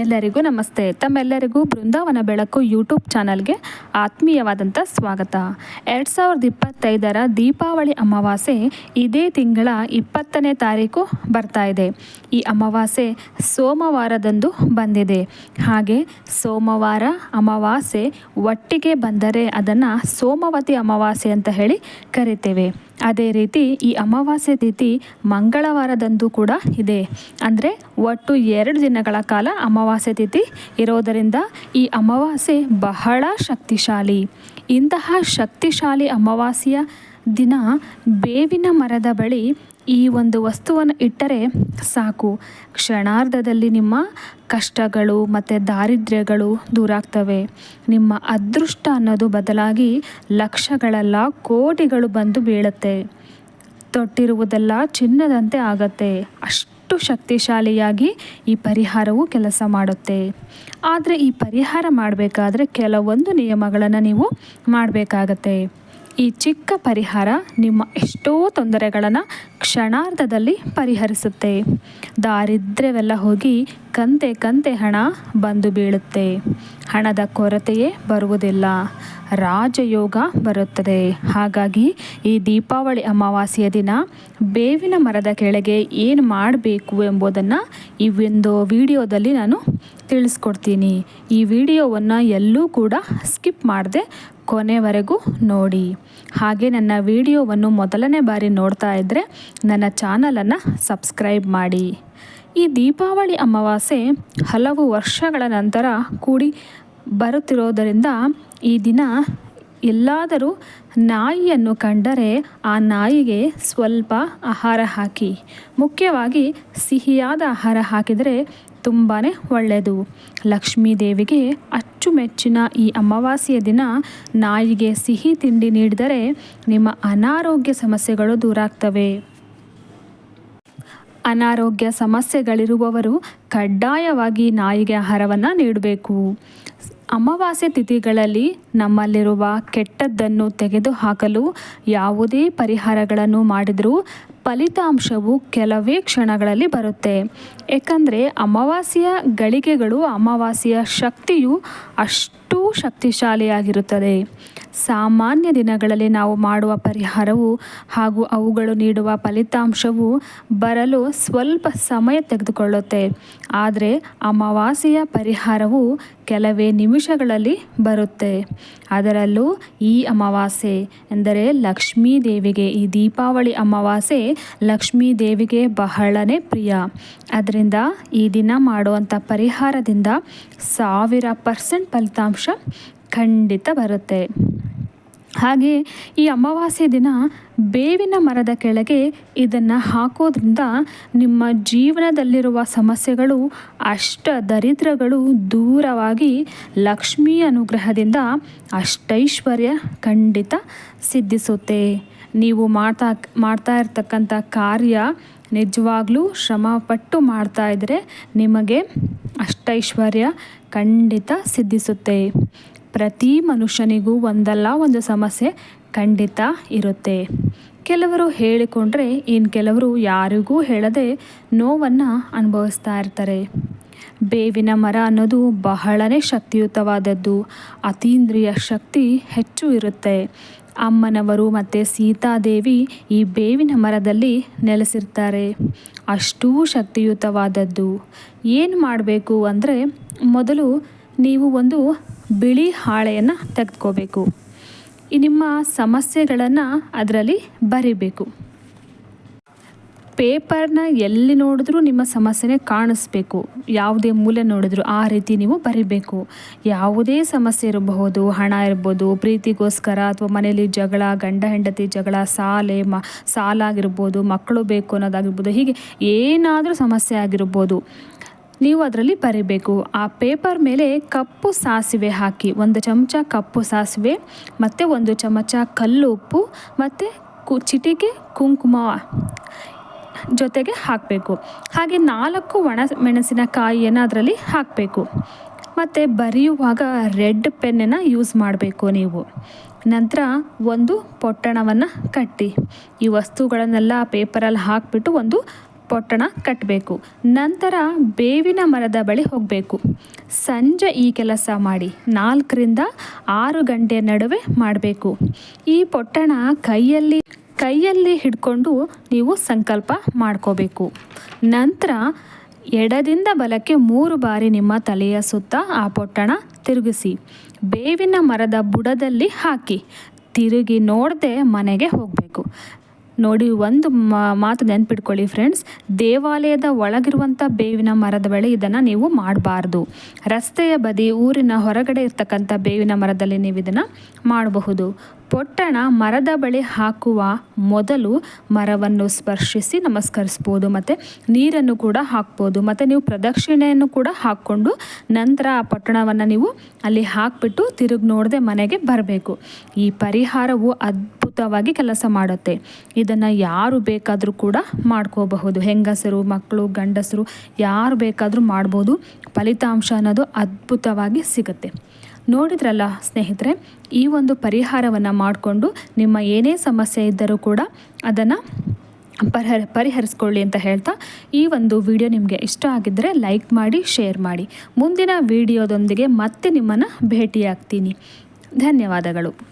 ಎಲ್ಲರಿಗೂ ನಮಸ್ತೆ. ತಮ್ಮೆಲ್ಲರಿಗೂ ಬೃಂದಾವನ ಬೆಳಕು ಯೂಟ್ಯೂಬ್ ಚಾನಲ್ಗೆ ಆತ್ಮೀಯವಾದಂಥ ಸ್ವಾಗತ. ಎರಡು ಸಾವಿರದ ಇಪ್ಪತ್ತೈದರ ದೀಪಾವಳಿ ಅಮಾವಾಸ್ಯೆ ಇದೇ ತಿಂಗಳ ಇಪ್ಪತ್ತನೇ ತಾರೀಕು ಬರ್ತಾ ಇದೆ. ಈ ಅಮಾವಾಸ್ಯೆ ಸೋಮವಾರದಂದು ಬಂದಿದೆ. ಹಾಗೆ ಸೋಮವಾರ ಅಮಾವಾಸ್ಯೆ ಒಟ್ಟಿಗೆ ಬಂದರೆ ಅದನ್ನು ಸೋಮವತಿ ಅಮಾವಾಸ್ಯೆ ಅಂತ ಹೇಳಿ ಕರಿತೇವೆ. ಅದೇ ರೀತಿ ಈ ಅಮಾವಾಸ್ಯೆ ತಿಥಿ ಮಂಗಳವಾರದಂದು ಕೂಡ ಇದೆ. ಅಂದರೆ ಒಟ್ಟು ಎರಡು ದಿನಗಳ ಕಾಲ ಅಮಾವಾಸ್ಯೆ ತಿಥಿ ಇರೋದರಿಂದ ಈ ಅಮಾವಾಸ್ಯೆ ಬಹಳ ಶಕ್ತಿಶಾಲಿ. ಇಂತಹ ಶಕ್ತಿಶಾಲಿ ಅಮಾವಾಸ್ಯೆಯ ದಿನ ಬೇವಿನ ಮರದ ಬಳಿ ಈ ಒಂದು ವಸ್ತುವನ್ನು ಇಟ್ಟರೆ ಸಾಕು. ಕ್ಷಣಾರ್ಧದಲ್ಲಿ ನಿಮ್ಮ ಕಷ್ಟಗಳು ಮತ್ತು ದಾರಿದ್ರ್ಯಗಳು ದೂರಾಗ್ತವೆ. ನಿಮ್ಮ ಅದೃಷ್ಟ ಅನ್ನೋದು ಬದಲಾಗಿ ಲಕ್ಷಗಳಲ್ಲ ಕೋಟಿಗಳು ಬಂದು ಬೀಳುತ್ತೆ. ತೊಟ್ಟಿರುವುದೆಲ್ಲ ಚಿನ್ನದಂತೆ ಆಗತ್ತೆ. ಅಷ್ಟು ಶಕ್ತಿಶಾಲಿಯಾಗಿ ಈ ಪರಿಹಾರವು ಕೆಲಸ ಮಾಡುತ್ತೆ. ಆದರೆ ಈ ಪರಿಹಾರ ಮಾಡಬೇಕಾದ್ರೆ ಕೆಲವೊಂದು ನಿಯಮಗಳನ್ನು ನೀವು ಮಾಡಬೇಕಾಗತ್ತೆ. ಈ ಚಿಕ್ಕ ಪರಿಹಾರ ನಿಮ್ಮ ಎಷ್ಟೋ ತೊಂದರೆಗಳನ್ನು ಕ್ಷಣಾರ್ಧದಲ್ಲಿ ಪರಿಹರಿಸುತ್ತೆ. ದಾರಿದ್ರ್ಯವೆಲ್ಲ ಹೋಗಿ ಕಂತೆ ಕಂತೆ ಹಣ ಬಂದು ಬೀಳುತ್ತೆ. ಹಣದ ಕೊರತೆಯೇ ಬರುವುದಿಲ್ಲ. ರಾಜಯೋಗ ಬರುತ್ತದೆ. ಹಾಗಾಗಿ ಈ ದೀಪಾವಳಿ ಅಮಾವಾಸ್ಯೆಯ ದಿನ ಬೇವಿನ ಮರದ ಕೆಳಗೆ ಏನು ಮಾಡಬೇಕು ಎಂಬುದನ್ನು ಈ ಒಂದು ವಿಡಿಯೋದಲ್ಲಿ ನಾನು ತಿಳಿಸ್ಕೊಡ್ತೀನಿ. ಈ ವಿಡಿಯೋವನ್ನು ಎಲ್ಲೂ ಕೂಡ ಸ್ಕಿಪ್ ಮಾಡದೆ ಕೊನೆವರೆಗೂ ನೋಡಿ. ಹಾಗೆ ನನ್ನ ವಿಡಿಯೋವನ್ನು ಮೊದಲನೇ ಬಾರಿ ನೋಡ್ತಾ ಇದ್ದರೆ ನನ್ನ ಚಾನಲನ್ನು ಸಬ್ಸ್ಕ್ರೈಬ್ ಮಾಡಿ. ಈ ದೀಪಾವಳಿ ಅಮಾವಾಸ್ಯೆ ಹಲವು ವರ್ಷಗಳ ನಂತರ ಕೂಡಿ ಬರುತ್ತಿರೋದರಿಂದ ಈ ದಿನ ಎಲ್ಲಾದರೂ ನಾಯಿಯನ್ನು ಕಂಡರೆ ಆ ನಾಯಿಗೆ ಸ್ವಲ್ಪ ಆಹಾರ ಹಾಕಿ. ಮುಖ್ಯವಾಗಿ ಸಿಹಿಯಾದ ಆಹಾರ ಹಾಕಿದರೆ ತುಂಬಾ ಒಳ್ಳೆಯದು. ಲಕ್ಷ್ಮೀ ದೇವಿಗೆ ಅಚ್ಚುಮೆಚ್ಚಿನ ಈ ಅಮಾವಾಸ್ಯೆಯ ದಿನ ನಾಯಿಗೆ ಸಿಹಿ ತಿಂಡಿ ನೀಡಿದರೆ ನಿಮ್ಮ ಅನಾರೋಗ್ಯ ಸಮಸ್ಯೆಗಳು ದೂರಾಗ್ತವೆ. ಅನಾರೋಗ್ಯ ಸಮಸ್ಯೆಗಳಿರುವವರು ಕಡ್ಡಾಯವಾಗಿ ನಾಯಿಗೆ ಆಹಾರವನ್ನು ನೀಡಬೇಕು. ಅಮಾವಾಸ್ಯೆ ತಿಥಿಗಳಲ್ಲಿ ನಮ್ಮಲ್ಲಿರುವ ಕೆಟ್ಟದ್ದನ್ನು ತೆಗೆದುಹಾಕಲು ಯಾವುದೇ ಪರಿಹಾರಗಳನ್ನು ಮಾಡಿದರೂ ಫಲಿತಾಂಶವು ಕೆಲವೇ ಕ್ಷಣಗಳಲ್ಲಿ ಬರುತ್ತೆ. ಏಕೆಂದರೆ ಅಮಾವಾಸ್ಯೆಯ ಗಳಿಗೆಗಳು ಅಮಾವಾಸ್ಯೆಯ ಶಕ್ತಿಯು ಅಷ್ಟು ಶಕ್ತಿಶಾಲಿಯಾಗಿರುತ್ತದೆ. ಸಾಮಾನ್ಯ ದಿನಗಳಲ್ಲಿ ನಾವು ಮಾಡುವ ಪರಿಹಾರವು ಹಾಗೂ ಅವುಗಳು ನೀಡುವ ಫಲಿತಾಂಶವು ಬರಲು ಸ್ವಲ್ಪ ಸಮಯ ತೆಗೆದುಕೊಳ್ಳುತ್ತೆ. ಆದರೆ ಅಮಾವಾಸ್ಯೆಯ ಪರಿಹಾರವು ಕೆಲವೇ ನಿಮಿಷಗಳಲ್ಲಿ ಬರುತ್ತೆ. ಅದರಲ್ಲೂ ಈ ಅಮಾವಾಸ್ಯೆ, ಎಂದರೆ ಲಕ್ಷ್ಮೀ ದೇವಿಗೆ ಈ ದೀಪಾವಳಿ ಅಮಾವಾಸ್ಯೆ ಲಕ್ಷ್ಮೀ ದೇವಿಗೆ ಬಹಳನೇ ಪ್ರಿಯ. ಅದರಿಂದ ಈ ದಿನ ಮಾಡುವಂಥ ಪರಿಹಾರದಿಂದ ಸಾವಿರ ಪರ್ಸೆಂಟ್ ಫಲಿತಾಂಶ ಖಂಡಿತ ಬರುತ್ತೆ. ಹಾಗೆ ಈ ಅಮಾವಾಸ್ಯೆ ದಿನ ಬೇವಿನ ಮರದ ಕೆಳಗೆ ಇದನ್ನು ಹಾಕೋದ್ರಿಂದ ನಿಮ್ಮ ಜೀವನದಲ್ಲಿರುವ ಸಮಸ್ಯೆಗಳು, ಅಷ್ಟ ದರಿದ್ರಗಳು ದೂರವಾಗಿ ಲಕ್ಷ್ಮೀ ಅನುಗ್ರಹದಿಂದ ಅಷ್ಟೈಶ್ವರ್ಯ ಖಂಡಿತ ಸಿದ್ಧಿಸುತ್ತೆ. ನೀವು ಮಾಡ್ತಾ ಮಾಡ್ತಾ ಇರ್ತಕ್ಕಂಥ ಕಾರ್ಯ ನಿಜವಾಗ್ಲೂ ಶ್ರಮಪಟ್ಟು ಮಾಡ್ತಾ ಇದ್ದರೆ ನಿಮಗೆ ಅಷ್ಟೈಶ್ವರ್ಯ ಖಂಡಿತ ಸಿದ್ಧಿಸುತ್ತೆ. ಪ್ರತಿ ಮನುಷ್ಯನಿಗೂ ಒಂದಲ್ಲ ಒಂದು ಸಮಸ್ಯೆ ಖಂಡಿತ ಇರುತ್ತೆ. ಕೆಲವರು ಹೇಳಿಕೊಂಡ್ರೆ ಇನ್ನು ಕೆಲವರು ಯಾರಿಗೂ ಹೇಳದೆ ನೋವನ್ನು ಅನುಭವಿಸ್ತಾ ಇರ್ತಾರೆ. ಬೇವಿನ ಮರ ಅನ್ನೋದು ಬಹಳನೇ ಶಕ್ತಿಯುತವಾದದ್ದು. ಅತೀಂದ್ರಿಯ ಶಕ್ತಿ ಹೆಚ್ಚು ಇರುತ್ತೆ. ಅಮ್ಮನವರು ಮತ್ತು ಸೀತಾದೇವಿ ಈ ಬೇವಿನ ಮರದಲ್ಲಿ ನೆಲೆಸಿರ್ತಾರೆ. ಅಷ್ಟೂ ಶಕ್ತಿಯುತವಾದದ್ದು. ಏನು ಮಾಡಬೇಕು ಅಂದರೆ ಮೊದಲು ನೀವು ಒಂದು ಬಿಳಿ ಹಾಳೆಯನ್ನು ತೆಗೆದುಕೋಬೇಕು. ಈ ನಿಮ್ಮ ಸಮಸ್ಯೆಗಳನ್ನು ಅದರಲ್ಲಿ ಬರಿಬೇಕು. ಪೇಪರ್ನ ಎಲ್ಲಿ ನೋಡಿದ್ರೂ ನಿಮ್ಮ ಸಮಸ್ಯೆನೇ ಕಾಣಿಸ್ಬೇಕು. ಯಾವುದೇ ಮೂಲೆ ನೋಡಿದ್ರು ಆ ರೀತಿ ನೀವು ಬರಿಬೇಕು. ಯಾವುದೇ ಸಮಸ್ಯೆ ಇರಬಹುದು, ಹಣ ಇರ್ಬೋದು ಪ್ರೀತಿಗೋಸ್ಕರ ಅಥವಾ ಮನೆಯಲ್ಲಿ ಜಗಳ, ಗಂಡ, ಹೆಂಡತಿ ಜಗಳ, ಸಾಲೆ, ಮ, ಸಾಲಾಗಿರ್ಬೋದು, ಮಕ್ಕಳು ಬೇಕು ಅನ್ನೋದಾಗಿರ್ಬೋದು, ಹೀಗೆ ಏನಾದರೂ ಸಮಸ್ಯೆ ಆಗಿರ್ಬೋದು, ನೀವು ಅದರಲ್ಲಿ ಬರಿಬೇಕು. ಆ ಪೇಪರ್ ಮೇಲೆ ಕಪ್ಪು ಸಾಸಿವೆ ಹಾಕಿ, ಒಂದು ಚಮಚ ಕಪ್ಪು ಸಾಸಿವೆ, ಮತ್ತು ಒಂದು ಚಮಚ ಕಲ್ಲು ಉಪ್ಪು ಮತ್ತು ಕು, ಚಿಟಿಕೆ, ಕುಂಕುಮ ಜೊತೆಗೆ ಹಾಕಬೇಕು. ಹಾಗೆ ನಾಲ್ಕು ಒಣ ಮೆಣಸಿನಕಾಯಿಯನ್ನು ಅದರಲ್ಲಿ ಹಾಕಬೇಕು. ಮತ್ತು ಬರೆಯುವಾಗ ರೆಡ್ ಪೆನ್ನನ್ನು ಯೂಸ್ ಮಾಡಬೇಕು ನೀವು. ನಂತರ ಒಂದು ಪೊಟ್ಟಣವನ್ನು ಕಟ್ಟಿ. ಈ ವಸ್ತುಗಳನ್ನೆಲ್ಲ ಪೇಪರಲ್ಲಿ ಹಾಕಿಬಿಟ್ಟು ಒಂದು ಪೊಟ್ಟಣ ಕಟ್ಟಬೇಕು ನಂತರ ಬೇವಿನ ಮರದ ಬಳಿ ಹೋಗಬೇಕು. ಸಂಜೆ ಈ ಕೆಲಸ ಮಾಡಿ. ನಾಲ್ಕರಿಂದ ಆರು ಗಂಟೆ ನಡುವೆ ಮಾಡಬೇಕು. ಈ ಪೊಟ್ಟಣ ಕೈಯಲ್ಲಿ ಕೈಯಲ್ಲಿ ಹಿಡ್ಕೊಂಡು ನೀವು ಸಂಕಲ್ಪ ಮಾಡ್ಕೋಬೇಕು. ನಂತರ ಎಡದಿಂದ ಬಲಕ್ಕೆ ಮೂರು ಬಾರಿ ನಿಮ್ಮ ತಲೆಯ ಸುತ್ತ ಆ ಪೊಟ್ಟಣ ತಿರುಗಿಸಿ, ಬೇವಿನ ಮರದ ಬುಡದಲ್ಲಿ ಹಾಕಿ, ತಿರುಗಿ ನೋಡದೆ ಮನೆಗೆ ಹೋಗಬೇಕು. ನೋಡಿ, ಒಂದು ಮಾತು ನೆನ್ಪಿಟ್ಕೊಳ್ಳಿ ಫ್ರೆಂಡ್ಸ್ ದೇವಾಲಯದ ಒಳಗಿರುವಂಥ ಬೇವಿನ ಮರದ ಬಳಿ ಇದನ್ನು ನೀವು ಮಾಡಬಾರ್ದು. ರಸ್ತೆಯ ಬದಿ ಊರಿನ ಹೊರಗಡೆ ಇರ್ತಕ್ಕಂಥ ಬೇವಿನ ಮರದಲ್ಲಿ ನೀವು ಇದನ್ನು ಮಾಡಬಹುದು. ಪೊಟ್ಟಣ ಮರದ ಬಳಿ ಹಾಕುವ ಮೊದಲು ಮರವನ್ನು ಸ್ಪರ್ಶಿಸಿ ನಮಸ್ಕರಿಸ್ಬೋದು, ಮತ್ತು ನೀರನ್ನು ಕೂಡ ಹಾಕ್ಬೋದು, ಮತ್ತು ನೀವು ಪ್ರದಕ್ಷಿಣೆಯನ್ನು ಕೂಡ ಹಾಕ್ಕೊಂಡು ನಂತರ ಆ ಪೊಟ್ಟಣವನ್ನು ನೀವು ಅಲ್ಲಿ ಹಾಕಿಬಿಟ್ಟು ತಿರುಗಿ ನೋಡದೆ ಮನೆಗೆ ಬರಬೇಕು. ಈ ಪರಿಹಾರವು ಅದ್ಭುತವಾಗಿ ಕೆಲಸ ಮಾಡುತ್ತೆ. ಇದನ್ನು ಯಾರು ಬೇಕಾದರೂ ಕೂಡ ಮಾಡ್ಕೋಬಹುದು. ಹೆಂಗಸರು, ಮಕ್ಕಳು, ಗಂಡಸರು ಯಾರು ಬೇಕಾದರೂ ಮಾಡ್ಬೋದು. ಫಲಿತಾಂಶ ಅನ್ನೋದು ಅದ್ಭುತವಾಗಿ ಸಿಗುತ್ತೆ. ನೋಡಿದ್ರಲ್ಲ ಸ್ನೇಹಿತರೆ, ಈ ಒಂದು ಪರಿಹಾರವನ್ನು ಮಾಡಿಕೊಂಡು ನಿಮ್ಮ ಏನೇ ಸಮಸ್ಯೆ ಇದ್ದರೂ ಕೂಡ ಅದನ್ನು ಪರಿಹರ, ಪರಿಹರಿಸ್ಕೊಳ್ಳಿ ಅಂತ ಹೇಳ್ತಾ ಈ ಒಂದು ವಿಡಿಯೋ ನಿಮಗೆ ಇಷ್ಟ ಆಗಿದ್ದರೆ ಲೈಕ್ ಮಾಡಿ, ಶೇರ್ ಮಾಡಿ. ಮುಂದಿನ ವಿಡಿಯೋದೊಂದಿಗೆ ಮತ್ತೆ ನಿಮ್ಮನ್ನು ಭೇಟಿಯಾಗ್ತೀನಿ. ಧನ್ಯವಾದಗಳು.